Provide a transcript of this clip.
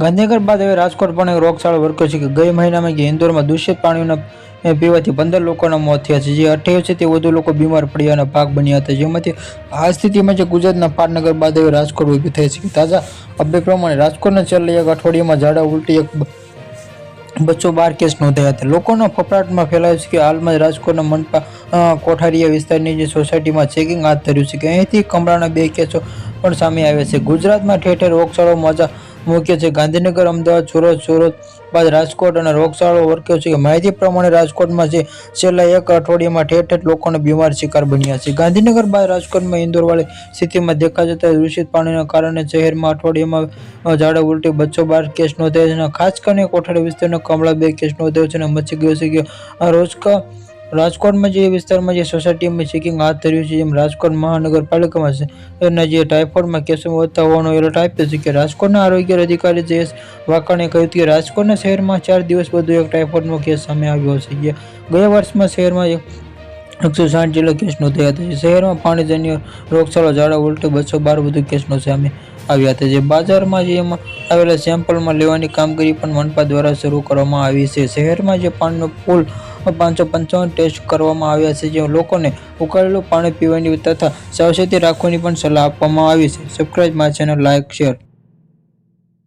ગાંધીનગર બાદ હવે રાજકોટ પણ એક રોગચાળો વર્ક્યો છે કે ગઈ મહિનામાં કે ઇન્દોરમાં દૂષિત પાણીના પીવાથી પંદર લોકોના મોત થયા છે. જે અઠ્યાવીસથી તે વધુ લોકો બીમાર પડ્યાના ભાગ બન્યા હતા. જેમાંથી આ સ્થિતિમાં જે ગુજરાતના પાટનગર બાદ હવે રાજકોટ ઊભી થઈ છે. તાજા અપડેટ પ્રમાણે રાજકોટના છેલ્લા એક અઠવાડિયામાં ઝાડા ઉલટી એક બચ્ચો બાર કેસ નોંધાયા હતા. લોકોના ફફડાટમાં ફેલાયો છે કે હાલમાં જ રાજકોટના મનપા કોઠારીયા વિસ્તારની જે સોસાયટીમાં ચેકિંગ હાથ ધર્યું છે કે અહીંથી કમળાના બે કેસો પણ સામે આવ્યા છે. ગુજરાતમાં ઠેર ઠેર રોગચાળો, મજા મૂક્યો છે. ગાંધીનગર, અમદાવાદ, સુરત સુરત બાદ રાજકોટ અને રોગચાળો વર્ક્યો છે કે માહિતી પ્રમાણે રાજકોટમાં છે. છેલ્લા એક અઠવાડિયામાં ઠેર ઠેર લોકોને બીમાર શિકાર બન્યા છે. ગાંધીનગર બાદ રાજકોટમાં ઇન્દોરવાળી સ્થિતિમાં દેખા જતા દૂષિત પાણીના કારણે શહેરમાં અઠવાડિયામાં ઝાડા ઉલટી, બચ્ચો બાર કેસ નોંધાયા છે ખાસ કરીને કોઠારી વિસ્તારના કમળા બે કેસ નોંધાયો છે અને મચી ગયો. છે કે રોજકા રાજકોટમાં જે વિસ્તારમાં જે સોસાયટીમાં ચેકિંગ હાથ ધર્યું છે, જેમ રાજકોટ મહાનગરપાલિકામાં છે, એના જે ટાઇફોઇડમાં કેસો વધતા હોવાનો એલર્ટ આપ્યો છે કે રાજકોટના આરોગ્ય અધિકારી જયેશ વાકાણે કહ્યું કે રાજકોટના શહેરમાં ચાર દિવસ વધુ એક ટાઇફોઇડનો કેસ સામે આવ્યો છે. જે ગયા વર્ષમાં શહેરમાં એક એકસો સાઠ જેટલા કેસ નોંધાયા હતા. શહેરમાં પાણીજન્ય રોગચાળો ઝાડા ઉલટો બસો બાર વધુ કેસનો સામે આવ્યા હતા. જે બજારમાં જે એમાં આવેલા સેમ્પલમાં લેવાની કામગીરી પણ મનપા દ્વારા શરૂ કરવામાં આવી છે. શહેરમાં જે પાણીનો પુલ પાંચસો પંચાવન ટેસ્ટ કરવામાં આવ્યા છે જે લોકોને ઉકાળેલું પાણી પીવાની તથા સાવચેતી રાખવાની પણ સલાહ આપવામાં આવી છે. Subscribe my channel like share